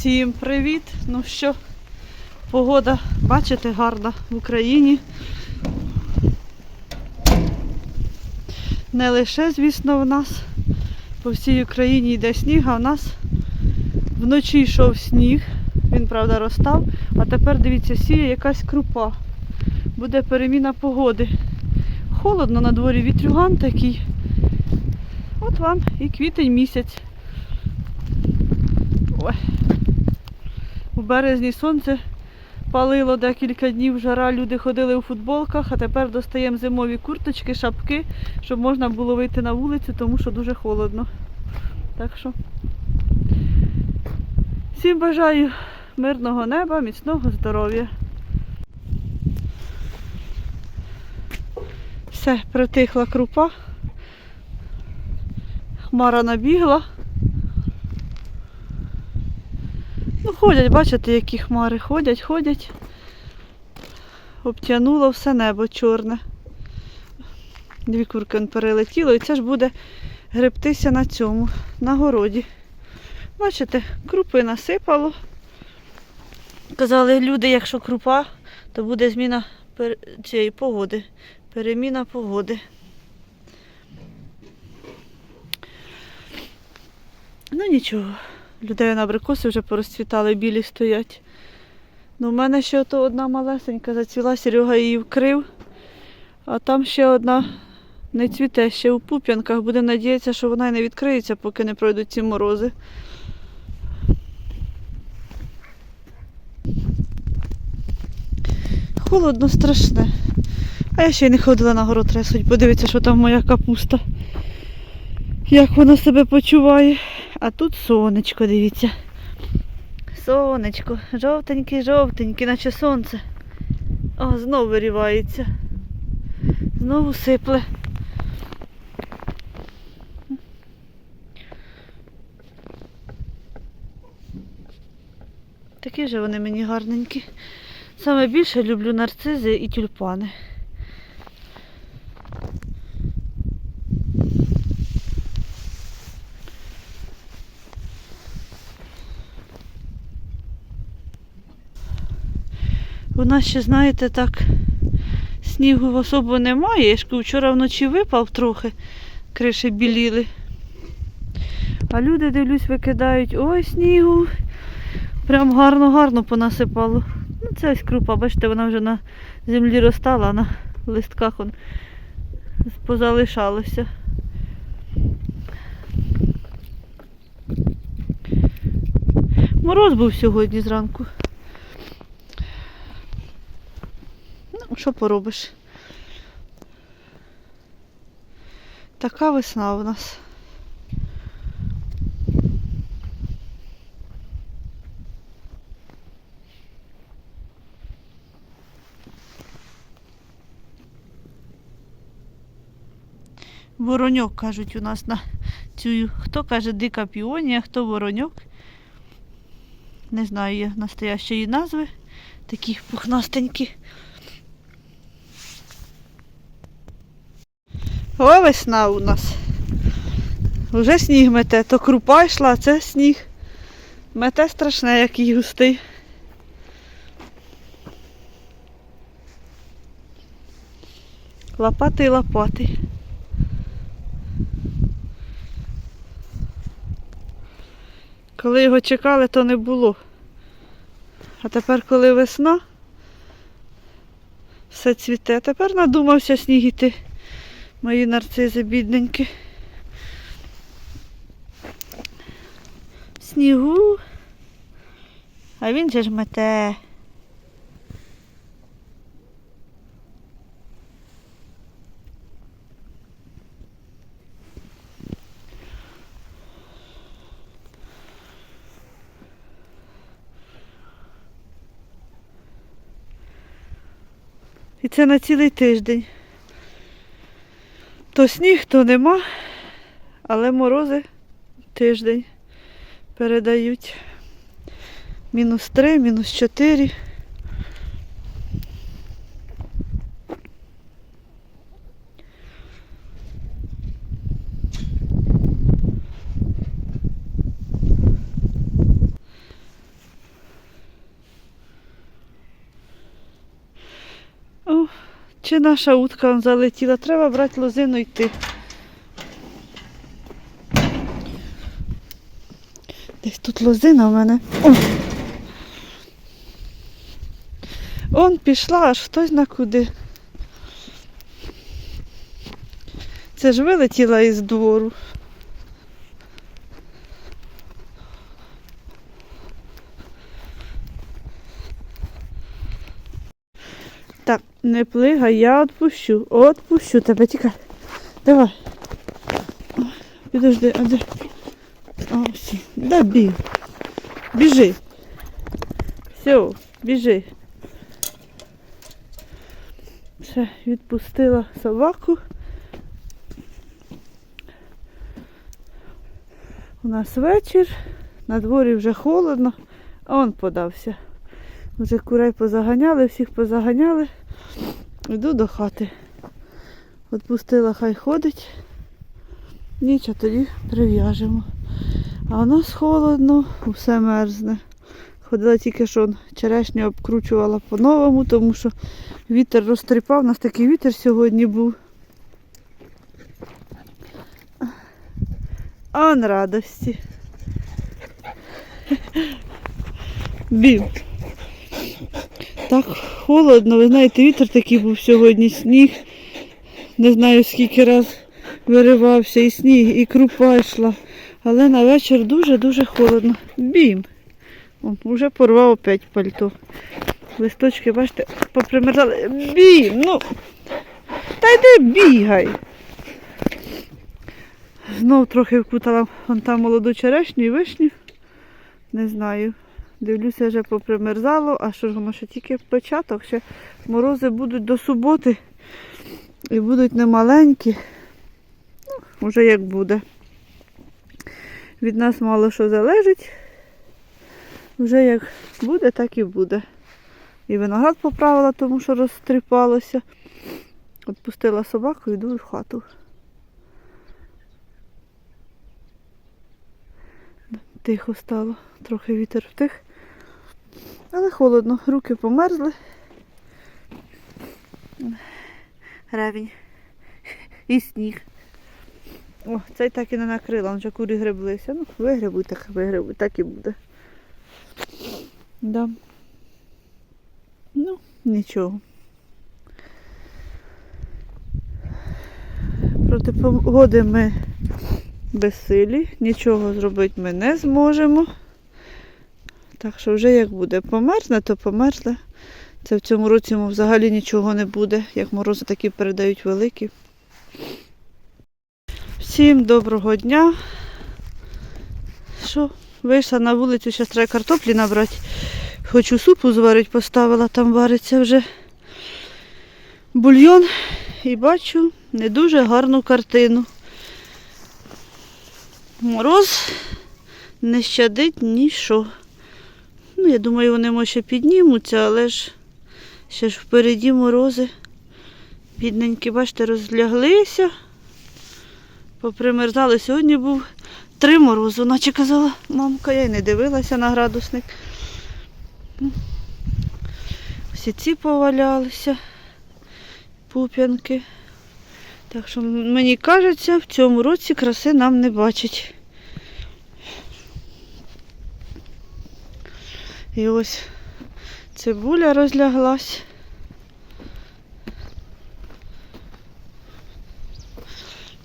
Всім привіт! Ну що, погода, бачите, гарна в Україні. Не лише, звісно, в нас. По всій Україні йде сніг, а в нас вночі йшов сніг. Він, правда, розстав. А тепер, дивіться, сіє якась крупа. Буде переміна погоди. Холодно на дворі вітрюган такий. От вам і квітень місяць. Ой. У березні сонце палило декілька днів, жара, люди ходили у футболках, а тепер достаємо зимові курточки, шапки, щоб можна було вийти на вулицю, тому що дуже холодно. Так що всім бажаю мирного неба, міцного здоров'я. Все, притихла крупа. Хмара набігла. Ну, ходять, бачите, які хмари ходять, ходять. Обтянуло все небо чорне. Дві курки перелетіло, і це ж буде гребтися на цьому, на городі. Бачите, крупи насипало. Казали люди, якщо крупа, то буде зміна пер- цієї погоди, переміна погоди. Ну нічого. Людей на абрикоси вже порозцвітали, білі стоять. Ну, у мене ще ото одна малесенька зацвіла, Серега її вкрив. А там ще одна не цвіте, ще у пуп'янках. Будемо надіятися, що вона й не відкриється, поки не пройдуть ці морози. Холодно страшне. А я ще й не ходила на город тресуть. Подивіться, що там моя капуста. Як вона себе почуває. А тут сонечко, дивіться. Сонечко, жовтенький, жовтенький, наче сонце. О, знову вирівається. Знову сипле. Такі же вони мені гарненькі. Саме більше люблю нарцизи і тюльпани. У нас ще, знаєте, так снігу особо немає. Я ж вчора вночі випав трохи, криші біліли. А люди, дивлюсь, викидають, ой, снігу. Прям гарно-гарно понасипало. Ну, це ось крупа, бачите, вона вже на землі розтала, на листках он позалишалося. Мороз був сьогодні зранку. Ну, що поробиш? Така весна у нас. Вороньок кажуть у нас на цю. Хто каже дика піонія, хто вороньок. Не знаю я настоящої назви. Такі пухнастенькі. О, весна у нас. Уже сніг мете, то крупа йшла, це сніг. Мете страшне, який густий. Лопатий лопатий. Коли його чекали, то не було. А тепер, коли весна, все цвіте. Тепер надумався сніг іти. Мої нарцизи бідненькі. В Снігу. А він же ж мете. І це на цілий тиждень. То сніг, то нема, але морози тиждень передають. Мінус три, мінус чотири. Чи наша утка залетіла? Треба брати лозину йти. Десь тут лозина в мене. О! Он пішла, аж хтось на куди. Це ж вилетіла із двору. Так, не плигай, я відпущу. Отпущу тебе, тікай. Давай. Підожди, а де? А. Да біг. Біжи. Все, біжи. Все, відпустила собаку. У нас вечір, на дворі вже холодно, а он подався. Вже курей позаганяли, всіх позаганяли. Йду до хати. Отпустила, хай ходить. Ніч, а тоді прив'яжемо. А нас холодно, все мерзне. Ходила тільки що черешню обкручувала по-новому, тому що вітер розтріпав. У нас такий вітер сьогодні був. Он радості. Бім. Так холодно, ви знаєте, вітер такий був сьогодні, сніг. Не знаю скільки раз виривався, і сніг, і крупа йшла. Але на вечір дуже-дуже холодно. Бім. О, вже порвав опять пальто. Листочки, бачите, попримерзали. Бім, ну. Та йди бігай. Знов трохи вкутала вон там молоду черешню і вишню. Не знаю. Дивлюся, вже попримерзало, а що ж воно ще тільки початок, ще морози будуть до суботи і будуть немаленькі. Ну, вже як буде. Від нас мало що залежить. Вже як буде, так і буде. І виноград поправила, тому що розтріпалося. Отпустила собаку йду в хату. Тихо стало, трохи вітер втих. Але холодно, руки померзли. Ревінь. І сніг. О, цей так і не накрила, вже курі греблися. Ну, вигребуть, так вигребуть, так і буде. Да. Ну, нічого. Проти погоди ми безсилі, нічого зробити ми не зможемо. Так що вже як буде померзне, то померзне. Це в цьому році взагалі нічого не буде, як морози такі передають великі. Всім доброго дня. Що, вийшла на вулицю, зараз треба картоплі набрати. Хочу супу зварити, поставила, там вариться вже бульйон і бачу не дуже гарну картину. Мороз не щадить ніщо. Ну, я думаю, вони може піднімуться, але ж ще ж впереді морози. Бідненькі, бачите, розляглися, попримерзали. Сьогодні був три морозу, наче казала мамка, я й не дивилася на градусник. Всі ці повалялися, пуп'янки. Так що мені кажеться, в цьому році краси нам не бачить. І ось цибуля розляглась.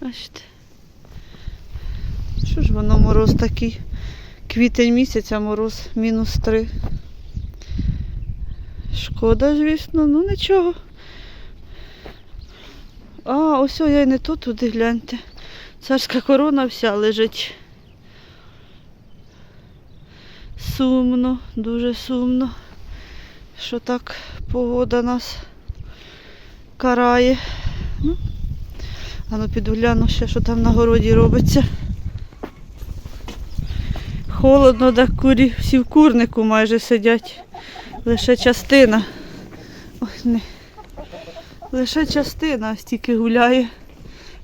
Бачите. Що ж воно мороз такий? Квітень місяця мороз мінус три. Шкода, звісно, ну нічого. А, ось я й не то туди гляньте. Царська корона вся лежить. Сумно, дуже сумно, що так погода нас карає. Ну, а ну піду гляну ще, що там на городі робиться. Холодно, так курі всі в курнику майже сидять. Лише частина. Ой, не. Лише частина стільки гуляє.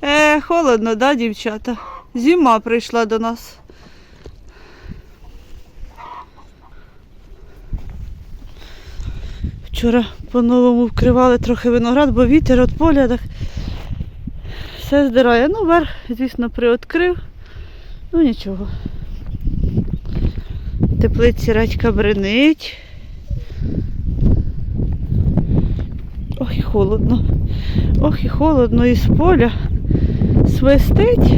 Е, холодно, да, дівчата? Зима прийшла до нас. Вчора по-новому вкривали трохи виноград, бо вітер від поля так все здирає. Ну, верх, звісно, приоткрив. Ну нічого. Теплиці радька бренить. Ох і холодно. Ох і холодно із поля. Свистить.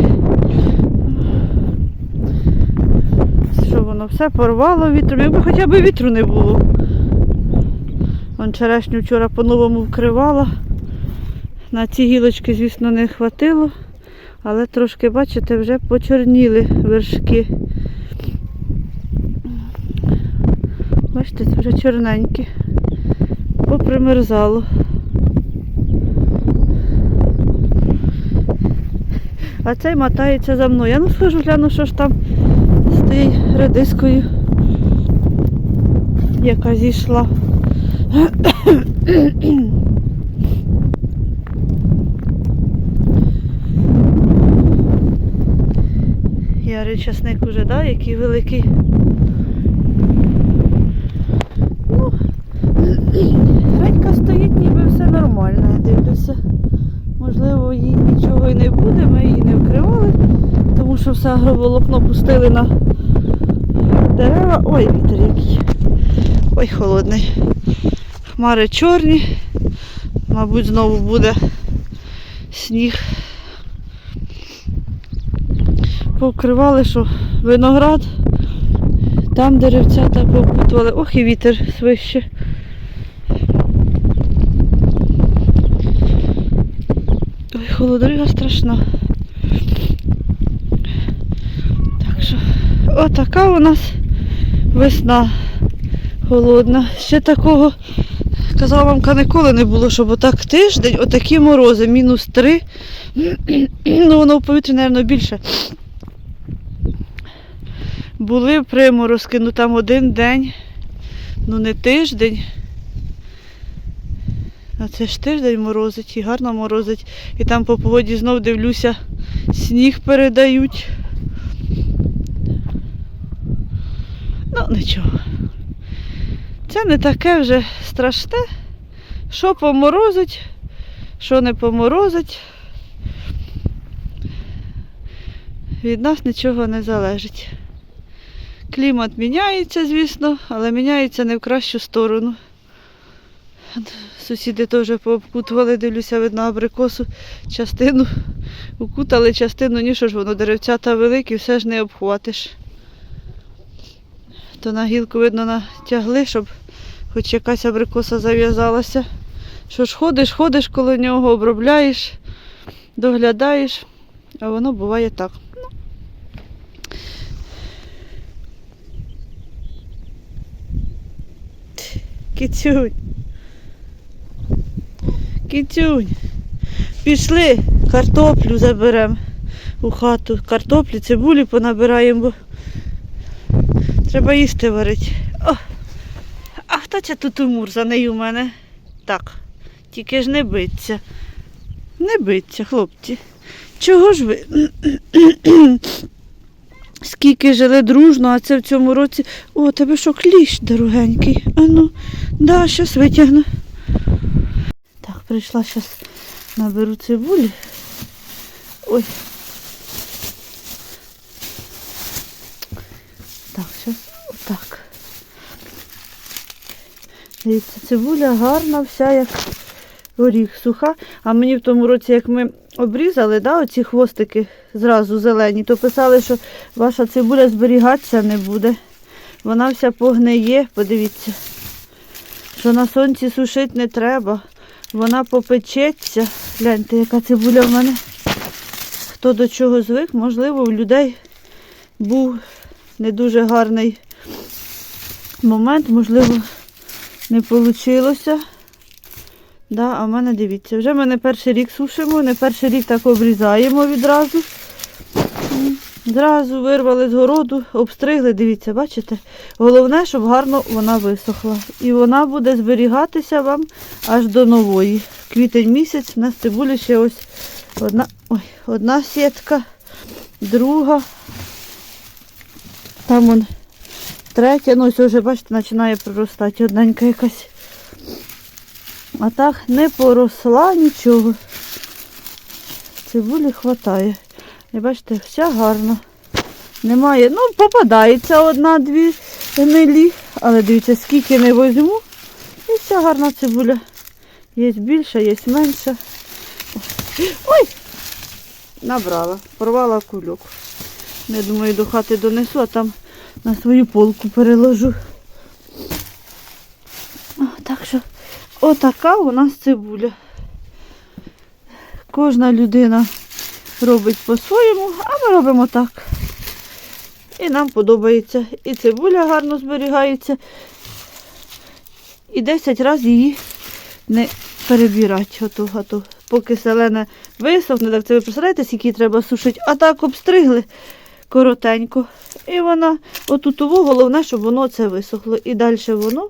Що воно все порвало вітром. Якби хоча б вітру не було. Вон черешню вчора по-новому вкривала. На ці гілочки, звісно, не хватило, але трошки, бачите, вже почорніли вершки. Бачите, це вже чорненькі. Попримерзало. А цей мотається за мною. Я ну схожу, гляну, що ж там з тією редискою, яка зійшла. Ярий часник уже, да, який великий. Ну, Редька стоїть, ніби все нормально, я дивлюся. Можливо, їй нічого і не буде, ми її не вкривали, тому що все агроволокно пустили на дерева. Ой, вітер який. Ой, холодний. Хмари чорні. Мабуть, знову буде сніг. Повкривали, що виноград, там деревця так попутували. Ох, і вітер свище. Ой, холодрига страшна. Так що, отака у нас весна холодна. Ще такого, казала вам, ніколи не було, щоб отак тиждень, отакі морози, мінус три. Ну, воно в повітрі, мабуть, більше. Були приморозки, ну там один день, ну не тиждень. А це ж тиждень морозить і гарно морозить. І там по погоді знов дивлюся, сніг передають. Ну, нічого. Це не таке вже страшне. Що поморозить, що не поморозить. Від нас нічого не залежить. Клімат міняється, звісно, але міняється не в кращу сторону. Сусіди теж пообкутували, дивлюся, видно абрикосу, частину укутали, частину ні, що ж воно деревцята великі, все ж не обхватиш. То на гілку, видно, натягли, щоб хоч якась абрикоса зав'язалася. Що ж ходиш, ходиш коло нього, обробляєш, доглядаєш, а воно буває так. Ну. Кицюнь. Кицюнь. Пішли, картоплю заберемо у хату. Картоплі, цибулі понабираємо, бо треба їсти варити. Хто це тут нею у мене? Так, тільки ж не биться. Не биться, хлопці. Чого ж ви? Скільки жили дружно, а це в цьому році. О, тебе що кліщ дорогенький. Ану, да, щас витягну. Так, прийшла зараз наберу цибулі. Ой. Так, зараз отак. Дивіться, цибуля гарна, вся як горіх суха. А мені в тому році, як ми обрізали, да, оці хвостики зразу зелені, то писали, що ваша цибуля зберігатися не буде. Вона вся погниє, подивіться, що на сонці сушити не треба. Вона попечеться. Гляньте, яка цибуля в мене. Хто до чого звик, можливо, у людей був не дуже гарний момент, можливо, не вийшло. Да, а в мене дивіться, вже ми не перший рік сушимо, не перший рік так обрізаємо відразу. Зразу вирвали з городу, обстригли, дивіться, бачите? Головне, щоб гарно вона висохла. І вона буде зберігатися вам аж до нової. Квітень місяць, у нас цибулі ще ось одна, ой, одна сітка, друга. Там он третя, ну ось вже, бачите, починає проростати одненька якась. А так не поросла нічого. Цибулі хватає. І бачите, вся гарна. Немає. Ну, попадається одна-дві гнилі, але дивіться, скільки не возьму. І вся гарна цибуля. Є більша, є менша. Ой! Набрала, порвала кульок. Я думаю, до хати донесу, а там на свою полку переложу. Так що отака у нас цибуля. Кожна людина робить по-своєму, а ми робимо так. І нам подобається. І цибуля гарно зберігається. І 10 разів її не перебирати. Ото, ото. Поки селена висохне, так це ви представляєте, скільки треба сушити. А так обстригли коротенько. І вона, отут того, головне, щоб воно це висохло. І далі воно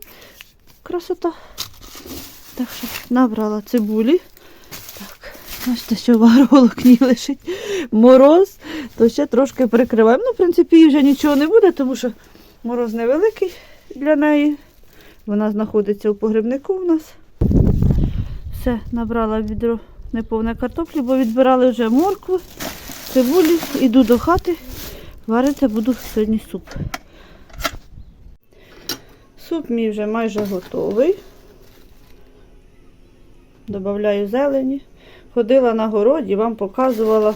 красота. Так що набрала цибулі. Так, бачите, що в агроволокні лежить мороз, то ще трошки прикриваємо. Ну, в принципі, їй вже нічого не буде, тому що мороз невеликий для неї. Вона знаходиться у погребнику у нас. Все, набрала відро неповне картоплі, бо відбирали вже моркву, цибулі. Іду до хати, варити буду сьогодні суп. Суп мій вже майже готовий. Добавляю зелені. Ходила на городі, вам показувала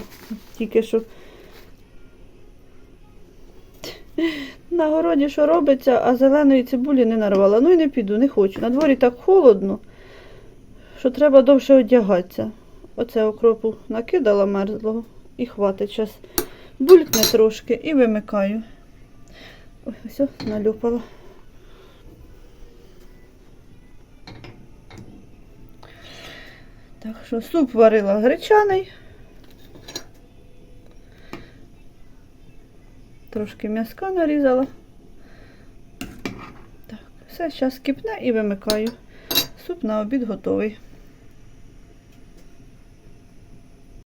тільки що. На городі що робиться, а зеленої цибулі не нарвала. Ну і не піду, не хочу. На дворі так холодно, що треба довше одягатися. Оце окропу накидала мерзлого і хватить. Зараз булькне трошки і вимикаю. Ой, все, налюпала. Так що суп варила гречаний. Трошки м'язка нарізала. Так, все, зараз кипне і вимикаю. Суп на обід готовий.